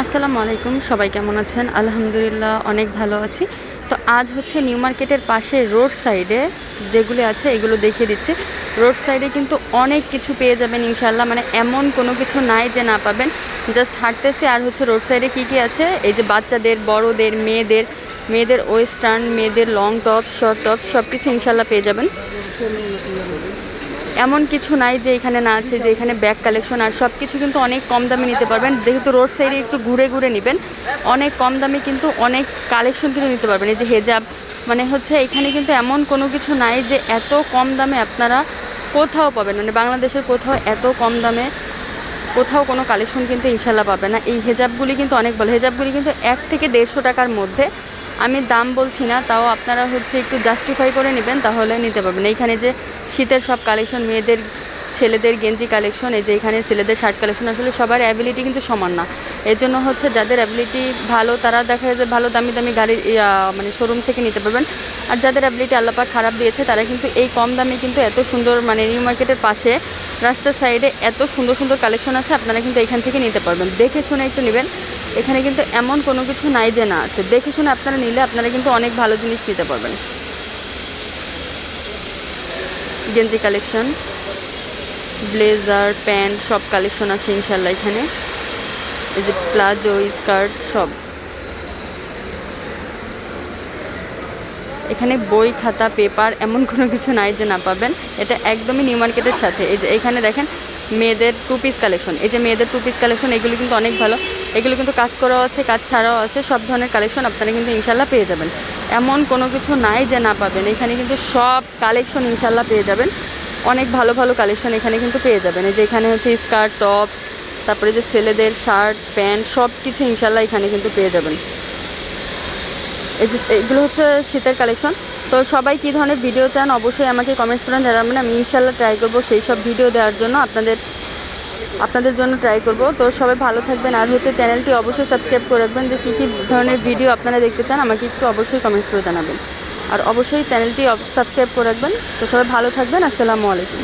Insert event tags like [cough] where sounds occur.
আসসালামু আলাইকুম, সবাই কেমন আছেন? আলহামদুলিল্লাহ অনেক ভালো আছি। তো আজ হচ্ছে নিউ মার্কেটের পাশে রোড সাইডে যেগুলি আছে এগুলো দেখিয়ে দিচ্ছি। রোড সাইডে কিন্তু অনেক কিছু পেয়ে যাবেন ইনশাল্লাহ মানে এমন কোনো কিছু নাই যে না পাবেন। জাস্ট হাঁটতেছি আর হচ্ছে রোড সাইডে কী কী আছে? এই যে বাচ্চাদের, বড়দের, মেয়েদের মেয়েদের ওয়েস্টার্ন, মেয়েদের লং টপ, শর্ট টপ সব কিছু ইনশাল্লাহ পেয়ে যাবেন। এমন কিছু নাই যে এখানে না আছে, যে এখানে ব্যাগ কালেকশন আর সব কিছু কিন্তু অনেক কম দামে নিতে পারবেন। যেহেতু রোড সাইডে একটু ঘুরে ঘুরে নেবেন, অনেক কম দামে কিন্তু অনেক কালেকশন কিন্তু নিতে পারবেন। এই যে হেজাব মানে হচ্ছে এখানে কিন্তু এমন কোনো কিছু নাই যে এত কম দামে আপনারা কোথাও পাবেন। মানে বাংলাদেশের কোথাও এত কম দামে কোথাও কোনো কালেকশন কিন্তু ইনশাল্লাহ পাবে না। এই হেজাবগুলি কিন্তু অনেক ভালো। হেজাবগুলি কিন্তু এক থেকে দেড়শো টাকার মধ্যে আমি দাম বলছি না, তাও আপনারা হচ্ছে একটু জাস্টিফাই করে নেবেন, তাহলে নিতে পারবেন। এইখানে যে শীতের সব কালেকশন মেয়েদের, ছেলেদের গেঞ্জি কালেকশন এই যে এখানে ছেলেদের শার্ট কালেকশন আসলে সবার অ্যাবিলিটি কিন্তু সমান না। এর জন্য হচ্ছে যাদের অ্যাবিলিটি ভালো, তারা দেখা যায় যে ভালো দামি দামি গাড়ির মানে শোরুম থেকে নিতে পারবেন। আর যাদের অ্যাবিলিটি আল্লাপাক খারাপ দিয়েছে, তারা কিন্তু এই কম দামে কিন্তু এত সুন্দর মানে নিউ মার্কেটের পাশে, রাস্তার সাইডে এত সুন্দর সুন্দর কালেকশন আছে, আপনারা কিন্তু এখান থেকে নিতে পারবেন। দেখে শুনে একটু নেবেন। এখানে কিন্তু এমন কোনো কিছু নাই যে না আছে। দেখে শুনে আপনারা নিলে আপনারা কিন্তু অনেক ভালো জিনিস নিতে পারবেন। গেঞ্জি কালেকশন, ব্লেজার, প্যান্ট, সব কালেকশন আছে ইনশাল্লাহ এখানে। এই যে প্লাজো, স্কার্ট, সব। এখানে বই, খাতা, পেপার এমন [laughs] কোনো কিছু নাই যে না পাবেন। এটা একদমই নিউ মার্কেটের সাথে। এই যে এখানে দেখেন, মেয়েদের টু পিস কালেকশন। এই যে মেয়েদের টু পিস কালেকশন, এগুলি কিন্তু অনেক ভালো। এগুলো কিন্তু কাজ করাও আছে, কাজ ছাড়াও আছে, সব ধরনের কালেকশন আপনারা কিন্তু ইনশাল্লাহ পেয়ে যাবেন। এমন কোনো কিছু নাই যে না পাবেন, এখানে কিন্তু সব কালেকশন ইনশাল্লাহ পেয়ে যাবেন। অনেক ভালো ভালো কালেকশন এখানে কিন্তু পেয়ে যাবেন। এই যে এখানে হচ্ছে স্কার্ট টপস তারপরে যে ছেলেদের শার্ট প্যান্ট সব কিছু ইনশাল্লাহ এখানে কিন্তু পেয়ে যাবেন। এই যে এগুলো হচ্ছে শীতের কালেকশন তো সবাই কী ধরনের ভিডিও চান অবশ্যই আমাকে কমেন্টস করেন জানাবেন। আমি ইনশাল্লাহ ট্রাই করব সেই সব ভিডিও দেওয়ার জন্য। আপনাদের আপনাদের জন্য ট্রাই করব। তো সবাই ভালো থাকবেন। আর হচ্ছে চ্যানেলটি অবশ্যই সাবস্ক্রাইব করে রাখবেন। যে কী কী ধরনের ভিডিও আপনারা দেখতে চান, আমাকে একটু অবশ্যই কমেন্টস করে জানাবেন। আর অবশ্যই চ্যানেলটি সাবস্ক্রাইব করে রাখবেন। তো সবাই ভালো থাকবেন। আসসালামু আলাইকুম।